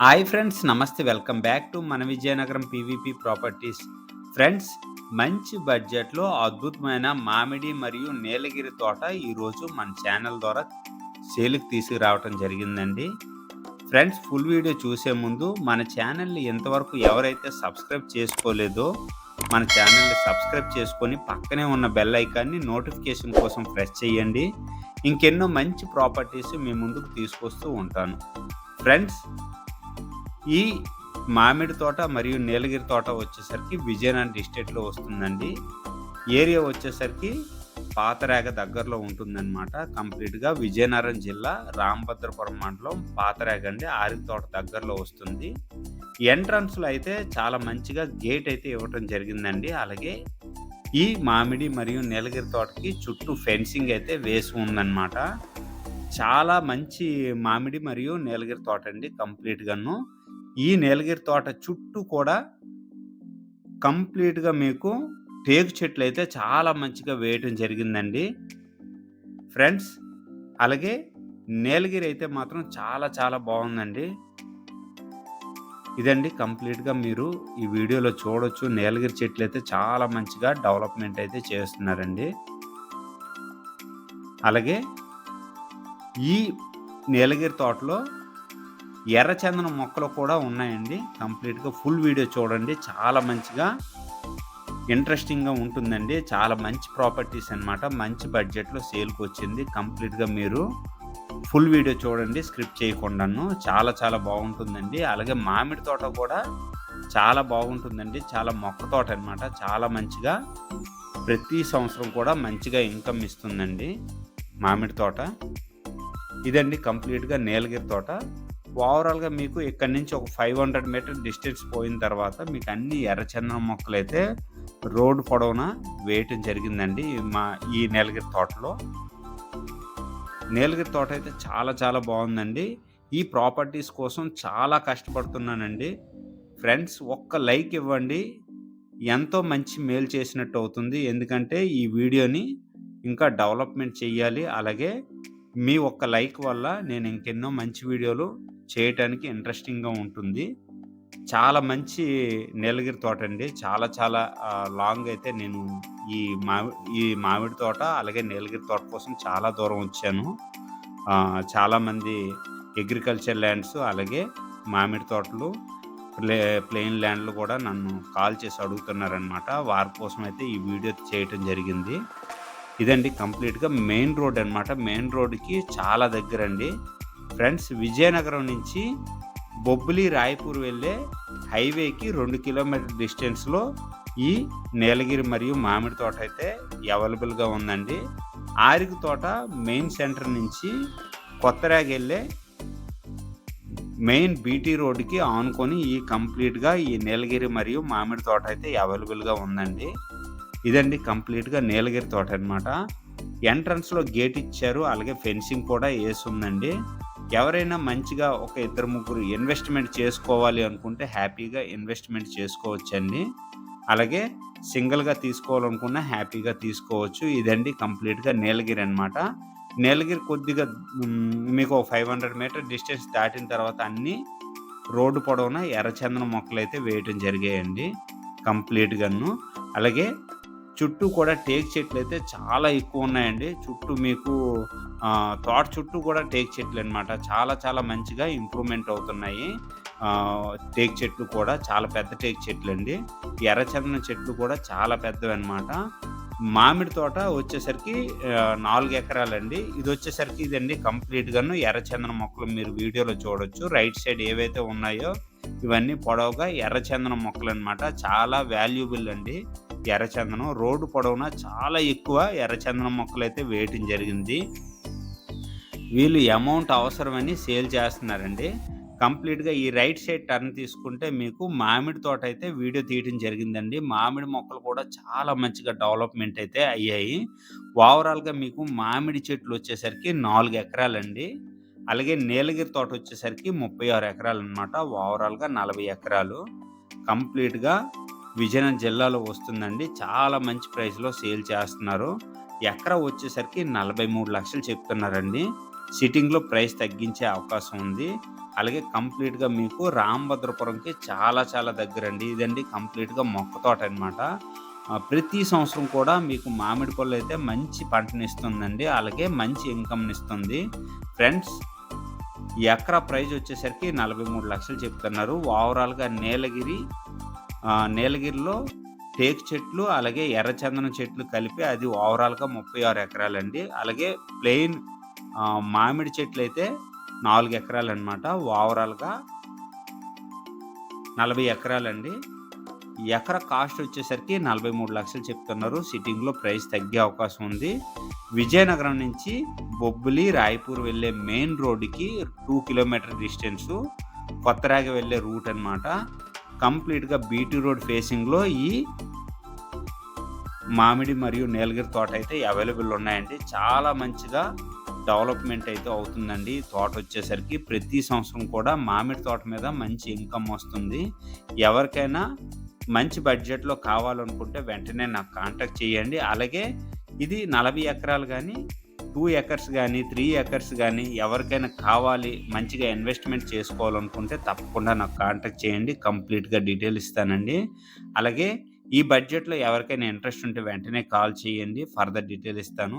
Hi friends నమస్తే. Welcome back to మన Vizianagaram PVP properties. Friends మంచి బడ్జెట్లో అద్భుతమైన మామిడి మరియు నీలగిరి తోట ఈరోజు మన ఛానల్ ద్వారా సేలుకు తీసుకురావటం జరిగిందండి. ఫ్రెండ్స్ ఫుల్ వీడియో చూసే ముందు మన ఛానల్ని ఇంతవరకు ఎవరైతే సబ్స్క్రైబ్ చేసుకోలేదో మన ఛానల్ని సబ్స్క్రైబ్ చేసుకొని పక్కనే ఉన్న బెల్ ఐకాన్ని నోటిఫికేషన్ కోసం ప్రెస్ చేయండి. ఇంకెన్నో మంచి ప్రాపర్టీస్ మీ ముందుకు తీసుకొస్తూ ఉంటాను. ఫ్రెండ్స్ ఈ మామిడి తోట మరియు నీలగిరి తోట వచ్చేసరికి విజయనగరం డిస్ట్రిక్ట్లో వస్తుందండి. ఏరియా వచ్చేసరికి పాతరేగ దగ్గరలో ఉంటుందన్నమాట. కంప్లీట్గా విజయనగరం జిల్లా రామభద్రపురం మండలం పాతరేగ అండి. ఆరి తోట దగ్గరలో వస్తుంది. ఎంట్రన్స్లో అయితే చాలా మంచిగా గేట్ అయితే ఇవ్వటం జరిగిందండి. అలాగే ఈ మామిడి మరియు నీలగిరి తోటకి చుట్టూ ఫెన్సింగ్ అయితే వేసి ఉందన్నమాట. చాలా మంచి మామిడి మరియు నీలగిరి తోట అండి. కంప్లీట్గాను ఈ నీలగిరి తోట చుట్టూ కూడా కంప్లీట్‌గా మీకు టేకు చెట్లు అయితే చాలా మంచిగా వేయటం జరిగిందండి. ఫ్రెండ్స్ అలాగే నీలగిరి అయితే మాత్రం చాలా చాలా బాగుందండి. ఇదండి కంప్లీట్‌గా మీరు ఈ వీడియోలో చూడొచ్చు. నీలగిరి చెట్లు అయితే చాలా మంచిగా డెవలప్‌మెంట్ అయితే చేస్తున్నారండి. అలాగే ఈ నీలగిరి తోటలో ఎర్రచందనం మొక్కలు కూడా ఉన్నాయండి. కంప్లీట్గా ఫుల్ వీడియో చూడండి. చాలా మంచిగా ఇంట్రెస్టింగ్గా ఉంటుందండి. చాలా మంచి ప్రాపర్టీస్ అనమాట మంచి బడ్జెట్లో సేల్కి వచ్చింది. కంప్లీట్గా మీరు ఫుల్ వీడియో చూడండి. స్క్రిప్ట్ చేయకుండాను. చాలా చాలా బాగుంటుందండి. అలాగే మామిడి తోట కూడా చాలా బాగుంటుందండి. చాలా మొక్క తోట అనమాట చాలా మంచిగా ప్రతి సంవత్సరం కూడా మంచిగా ఇన్కమ్ ఇస్తుందండి మామిడి తోట. ఇదండి కంప్లీట్గా నీలగిరి తోట. ఓవరాల్గా మీకు ఇక్కడ నుంచి ఒక ఫైవ్ హండ్రెడ్ మీటర్ డిస్టెన్స్ పోయిన తర్వాత మీకు అన్ని ఎర్రచందనం మొక్కలు అయితే రోడ్డు పొడవున వేయటం జరిగిందండి. మా ఈ నీలగిరి తోటలో. నీలగిరి తోట అయితే చాలా చాలా బాగుందండి. ఈ ప్రాపర్టీస్ కోసం చాలా కష్టపడుతున్నానండి. ఫ్రెండ్స్ ఒక్క లైక్ ఇవ్వండి. ఎంతో మంచి మేలు చేసినట్టు అవుతుంది. ఎందుకంటే ఈ వీడియోని ఇంకా డెవలప్మెంట్ చేయాలి అలాగే మీ ఒక్క లైక్ వల్ల నేను ఇంకెన్నో మంచి వీడియోలు చేయటానికి ఇంట్రెస్టింగ్‌గా ఉంటుంది. చాలా మంచి నీలగిరి తోట అండి. చాలా చాలా లాంగ్ అయితే నేను ఈ మావి ఈ మామిడి తోట, అలాగే నీలగిరి తోట కోసం చాలా దూరం వచ్చాను. చాలామంది అగ్రికల్చర్ ల్యాండ్స్ అలాగే మామిడి తోటలు, ప్లే ప్లెయిన్ ల్యాండ్‌లు కూడా నన్ను కాల్ చేసి అడుగుతున్నారనమాట. వారి కోసం అయితే ఈ వీడియో చేయటం జరిగింది. ఇదండి కంప్లీట్‌గా మెయిన్ రోడ్ అనమాట. మెయిన్ రోడ్‌కి చాలా దగ్గరండి. ఫ్రెండ్స్ విజయనగరం నుంచి బొబ్బిలి రాయపూర్ వెళ్ళే హైవేకి రెండు కిలోమీటర్ డిస్టెన్స్లో ఈ నీలగిరి మరియు మామిడి తోట అయితే అవైలబుల్గా ఉందండి. ఆరిక తోట మెయిన్ సెంటర్ నుంచి కొత్తరాగి వెళ్ళే మెయిన్ బీటీ రోడ్కి ఆనుకొని ఈ కంప్లీట్గా ఈ నీలగిరి మరియు మామిడి తోట అయితే అవైలబుల్గా ఉందండి. ఇదండి కంప్లీట్గా నీలగిరి తోట అనమాట ఎంట్రన్స్లో గేట్ ఇచ్చారు అలాగే ఫెన్సింగ్ కూడా వేసి ఉందండి ఎవరైనా మంచిగా ఒక ఇద్దరు ముగ్గురు ఇన్వెస్ట్మెంట్ చేసుకోవాలి అనుకుంటే హ్యాపీగా ఇన్వెస్ట్మెంట్ చేసుకోవచ్చండి. అలాగే సింగిల్గా తీసుకోవాలనుకున్నా హ్యాపీగా తీసుకోవచ్చు. ఇదండి కంప్లీట్గా నీలగిరి అనమాట నీలగిరి కొద్దిగా మీకు ఫైవ్ హండ్రెడ్ మీటర్ డిస్టెన్స్ దాటిన తర్వాత అన్నీ రోడ్డు పొడవున ఎర్రచందన మొక్కలు అయితే వేయటం జరిగాయండి కంప్లీట్గాను అలాగే చుట్టూ కూడా టేక్ చెట్లు అయితే చాలా ఎక్కువ ఉన్నాయండి. చుట్టూ మీకు తోట చుట్టూ కూడా టేక్ చెట్లు అనమాట చాలా చాలా మంచిగా ఇంప్రూవ్మెంట్ అవుతున్నాయి. టేక్ చెట్లు కూడా చాలా పెద్ద టేక్ చెట్లు అండి. ఎర్రచందనం చెట్లు కూడా చాలా పెద్దవి అనమాట మామిడి తోట వచ్చేసరికి నాలుగు ఎకరాలండి. ఇది వచ్చేసరికి ఇదండి కంప్లీట్గాను ఎర్రచందనం మొక్కలు మీరు వీడియోలో చూడొచ్చు. రైట్ సైడ్ ఏవైతే ఉన్నాయో ఇవన్నీ పొడవుగా ఎర్రచందనం మొక్కలు అనమాట చాలా వాల్యుబుల్ అండి ఎర్రచందనం రోడ్డు పొడవునా చాలా ఎక్కువ ఎర్రచందనం మొక్కలు అయితే వేయటం జరిగింది. వీళ్ళు అమౌంట్ అవసరమని సేల్ చేస్తున్నారండి. కంప్లీట్గా ఈ రైట్ సైడ్ టర్న్ తీసుకుంటే మీకు మామిడి తోట అయితే వీడియో తీయడం జరిగిందండి. మామిడి మొక్కలు కూడా చాలా మంచిగా డెవలప్మెంట్ అయితే అయ్యాయి. ఓవరాల్గా మీకు మామిడి చెట్లు వచ్చేసరికి నాలుగు ఎకరాలండి. అలాగే నీలగిరి తోట వచ్చేసరికి ముప్పై ఆరు ఎకరాలు అనమాట ఓవరాల్గా నలభై ఎకరాలు. కంప్లీట్గా విజయనగరం జిల్లాలో వస్తుందండి. చాలా మంచి ప్రైస్లో సేల్ చేస్తున్నారు. ఎకరా వచ్చేసరికి నలభై మూడు లక్షలు చెప్తున్నారండి. సిట్టింగ్‌లో ప్రైస్ తగ్గించే అవకాశం ఉంది. అలాగే కంప్లీట్‌గా మీకు రామభద్రపురంకి చాలా చాలా దగ్గర అండి ఇదండి కంప్లీట్‌గా మొక్క తోట అనమాట ప్రతి సంవత్సరం కూడా మీకు మామిడి పళ్ళైతే మంచి పంటనిస్తుందండి. అలాగే మంచి ఇన్‌కమ్‌నిస్తుంది. ఫ్రెండ్స్ ఎకరా ప్రైజ్ వచ్చేసరికి 43,00,000 చెప్తున్నారు. ఓవరాల్‌గా నీలగిరి నీలగిరిలో టేకు చెట్లు, అలాగే ఎర్రచందనం చెట్లు కలిపి అది ఓవరాల్‌గా 36 ఎకరాలండి. అలాగే ప్లెయిన్ మామిడి చెట్లు అయితే నాలుగు ఎకరాలు అనమాట ఓవరాల్‌గా 40 ఎకరాలండి. ఎకర కాస్ట్ వచ్చేసరికి 43,00,000 చెప్తున్నారు. సిట్టింగ్‌లో ప్రైస్ తగ్గే అవకాశం ఉంది. విజయనగరం నుంచి బొబ్బులి రాయపూర్ వెళ్ళే మెయిన్ రోడ్డుకి టూ కిలోమీటర్ డిస్టెన్సు. కొత్తరాగి వెళ్ళే రూట్ అనమాట. కంప్లీట్‌గా బీటీ రోడ్ ఫేసింగ్‌లో ఈ మామిడి మరియు నీలగిరి తోట అయితే అవైలబుల్ ఉన్నాయండి. చాలా మంచిగా డెవలప్‌మెంట్ అయితే అవుతుందండి. తోట వచ్చేసరికి ప్రతి సంవత్సరం కూడా మామిడి తోట మీద మంచి ఇన్‌కమ్ వస్తుంది. ఎవరికైనా మంచి బడ్జెట్‌లో కావాలనుకుంటే వెంటనే నాకు కాంటాక్ట్ చేయండి. అలాగే ఇది 40 ఎకరాలు కానీ టూ ఎకర్స్ కానీ త్రీ ఎకర్స్ కానీ ఎవరికైనా కావాలి మంచిగా ఇన్వెస్ట్‌మెంట్ చేసుకోవాలనుకుంటే తప్పకుండా నాకు కాంటాక్ట్ చేయండి. కంప్లీట్‌గా డీటెయిల్ ఇస్తానండి. అలాగే ఈ బడ్జెట్‌లో ఎవరికైనా ఇంట్రెస్ట్ ఉంటే వెంటనే కాల్ చేయండి. ఫర్దర్ డీటెయిల్ ఇస్తాను.